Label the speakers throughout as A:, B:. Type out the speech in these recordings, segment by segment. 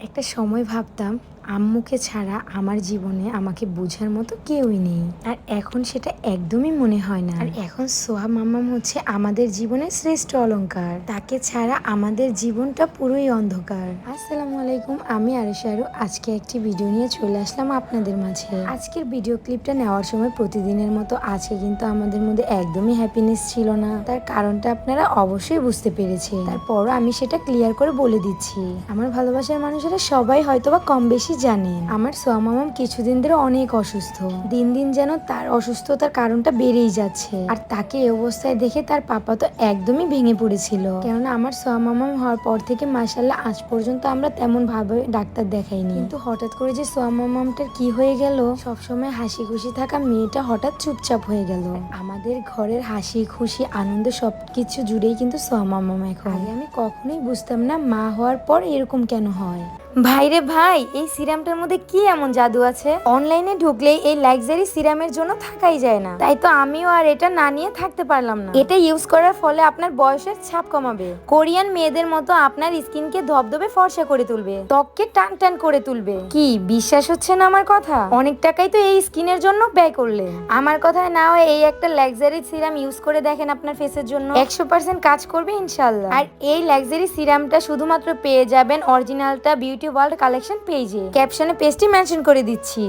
A: একটা সময় ভাবতাম আম্মুকে ছাড়া আমার জীবনে আমাকে বোঝার মতো কেউই নেই। আর এখন সেটা একদমই মনে হয় না। আর এখন সোহা মাম্মাম হচ্ছে আমাদের জীবনের শ্রেষ্ঠ অলঙ্কার তাকে ছাড়া আমাদের জীবনটা পুরোই অন্ধকার। আসসালামু আলাইকুম আমি আরশারু আজকে একটি ভিডিও নিয়ে চলে আসলাম আপনাদের মাঝে। আজকের ভিডিও ক্লিপটা নেওয়ার সময় প্রতিদিনের মতো আছে কিন্তু আমাদের মধ্যে একদমই হ্যাপিনেস ছিল না। তার কারণটা আপনারা অবশ্যই বুঝতে পেরেছে তারপরও আমি সেটা ক্লিয়ার করে বলে দিচ্ছি। আমার ভালোবাসার মানুষেরা সবাই হয়তোবা কম বেশি জানেন, আমার সোয়ামামাম কিছুদিন ধরে অনেক অসুস্থ। দিন দিন যেন তার অসুস্থতার কারণটা বেড়েই যাচ্ছে। আর তাকে এই অবস্থায় দেখে তার পাপা তো একদমই ভেঙে পড়েছিল। কেননা আমার সোয়ামামাম হওয়ার পর থেকে মাসাল্লাহ আজ পর্যন্ত আমরা তেমন ভাবে ডাক্তার দেখাইনি। কিন্তু হঠাৎ করে যে সোয়া সোয়ামামামটার কি হয়ে গেল? সবসময় হাসি খুশি থাকা মেয়েটা হঠাৎ চুপচাপ হয়ে গেল। আমাদের ঘরের হাসি খুশি আনন্দ সবকিছু জুড়েই কিন্তু সোয়ামামাম এখন। আমি কখনোই বুঝতাম না মা হওয়ার পর এরকম কেন হয়। ভাইরে ভাই, এই সিরামটার মধ্যে কি এমন জাদু আছে? অনলাইনে ঢুকলেই এই লাক্সারি সিরামের জন্য থাকাই যায় না। তাই তো আমিও আর এটা না নিয়ে থাকতে পারলাম না। এটা ইউজ করার ফলে আপনার বয়সের ছাপ কমাবে। কোরিয়ান মেয়েদের মতো আপনার স্কিনকে ধবধবে, ফর্সা করে তুলবে। ত্বককে টান টান করে তুলবে। কি, বিশ্বাস হচ্ছে না আমার কথা? অনেক টাকাই তো এই স্কিনের জন্য ব্যয় করলে। আমার কথায় না হয় এই একটা লাক্সারি সিরাম ইউজ করে দেখেন আপনার ফেসের জন্য। একশো পার্সেন্ট কাজ করবে ইনশাল্লাহ আর এই লাক্সারি সিরামটা শুধুমাত্র পেয়ে যাবেন অরিজিনালটা, বিউটি ওয়ার্ল্ড কালেকশন পেজে ক্যাপশনে পেজটি মেনশন করে দিচ্ছি।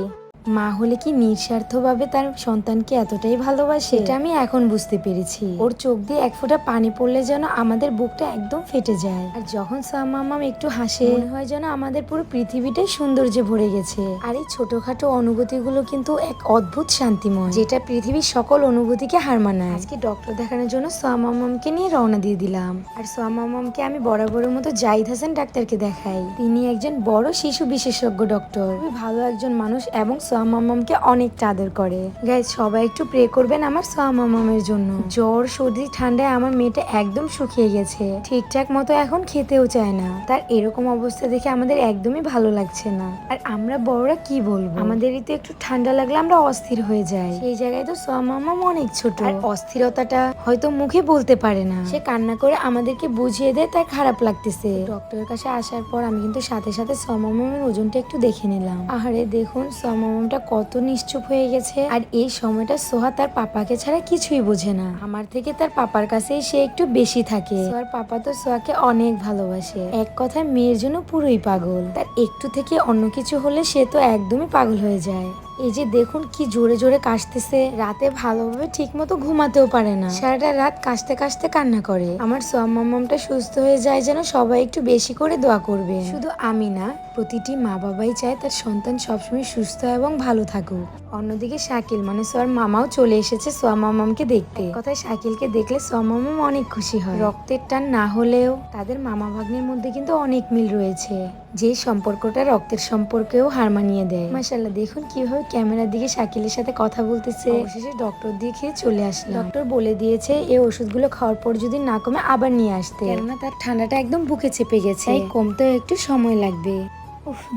A: মা হলে কি নিঃস্বার্থভাবে তার সন্তানকে এতটাই ভালোবাসে? এটা আমি এখন বুঝতে পেরেছি। ওর চোখ দিয়ে এক ফোঁটা পানি পড়লে যেন আমাদের বুকটা একদম ফেটে যায়। আর যখন সামামাম একটু হাসে হয় যেন আমাদের পুরো পৃথিবীটাই সৌন্দর্যে ভরে গেছে। আর এই ছোটখাটো অনুভূতিগুলো কিন্তু এক অদ্ভুত শান্তিময়। যেটা পৃথিবীর সকল অনুভূতিকে হার মানায়। আজকে ডক্টর দেখানোর জন্য সোয়ামামামকে নিয়ে রওনা দিয়ে দিলাম। আর সোয়ামামামকে আমি বরাবরের মতো জাহিদ হাসান ডাক্তারকে দেখাই। তিনি একজন বড় শিশু বিশেষজ্ঞ ডক্টর। ভালো একজন মানুষ এবং সোয়ামামামকে অনেকটা আদর করে। গাইজ সবাই একটু প্রে করবেন আমার সোয়ামামামের জন্য। জ্বর, সর্দি, ঠান্ডায় আমার মেয়েটা একদম শুকিয়ে গেছে। ঠিকঠাক মতো এখন খেতেও চায় না। তার এরকম অবস্থা দেখে আমাদের একদমই ভালো লাগছে না। আর আমরা বড়রা কি বলব? আমাদেরই তো একটু ঠান্ডা লাগলে আমরা অস্থির হয়ে যাই। সেই জায়গায় তো সোয়ামামাম অনেক ছোট। আর অস্থিরতাটা হয়তো মুখে বলতে পারে না। সে কান্না করে আমাদেরকে বুঝিয়ে দেয় তার খারাপ লাগতেছে। ডক্টরের কাছে আসার পর আমি কিন্তু সাথে সাথে সোয়ামামামের ওজনটা একটু দেখে নিলাম। আহারে, দেখুন সোয়ামামামটা কত নিশ্চুপ হয়ে গেছে, আর এই সময়টা সোহা তার পাপাকে ছাড়া কিছুই বোঝে না। আমার থেকে তার পাপার কাছেই সে একটু বেশি থাকে। সোহার পাপা তো সোহাকে অনেক ভালোবাসে। এক কথায় মেয়ের জন্য পুরোই পাগল। তার একটু থেকে অন্য কিছু হলে সে তো একদমই পাগল হয়ে যায়। এই যে দেখুন কি জোরে জোরে কাশতেছে। রাতে ভালোভাবে ঠিক মতো ঘুমাতেও পারে না। সারাটা রাত কাশতে কাশতে কান্না করে। আমার সোয়ামামটা সুস্থ হয়ে যায় যেন সবাই একটু বেশি করে দোয়া করবে। শুধু আমি না, প্রতিটি মা বাবাই চায় তার সন্তান সবসময় সুস্থ এবং ভালো থাকুক। অন্যদিকে শাকিল মানে সোয়ার মামাও চলে এসেছে সোয়া মামামকে দেখতে। কথায় শাকিলকে দেখলে সোয়া মামাম অনেক খুশি হয়। রক্তের টান না হলেও তাদের মামা ভাগ্নের মধ্যে কিন্তু অনেক মিল রয়েছে। যে সম্পর্কটা রক্তের সম্পর্কেও হার মানিয়ে দেয়। মাসাল্লাহ দেখুন কীভাবে ক্যামেরার দিকে শাকিলের সাথে কথা বলতেছে। অবশেষে ডক্টর দিকে চলে আসলাম। ডক্টর বলে দিয়েছে এই ওষুধগুলো খাওয়ার পর যদি না কমে আবার নিয়ে আসতে। কেননা তার ঠান্ডাটা একদম বুকে চেপে গেছে। কমতে কমতেও একটু সময় লাগবে।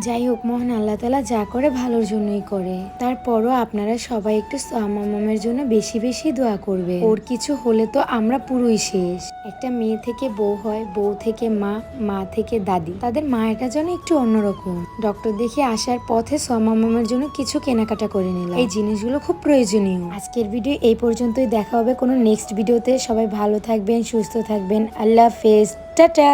A: যাই হোক, মহান আল্লাহ তালা যা করে ভালোর জন্যই করে। তারপরও আপনারা সবাই একটু মামের জন্য বেশি বেশি দোয়া করবে ওর কিছু হলে তো আমরা পুরোই শেষ। একটা মেয়ে থেকে বউ হয়, বউ থেকে মা মা থেকে দাদি। তাদের মায়েরটা যেন একটু অন্যরকম। ডক্টর দেখে আসার পথে মামের জন্য কিছু কেনাকাটা করে নিলাম। এই জিনিসগুলো খুব প্রয়োজনীয়। আজকের ভিডিও এই পর্যন্তই। দেখা হবে কোনো নেক্সট ভিডিওতে। সবাই ভালো থাকবেন, সুস্থ থাকবেন। আল্লাহ হাফেজ। টাটা!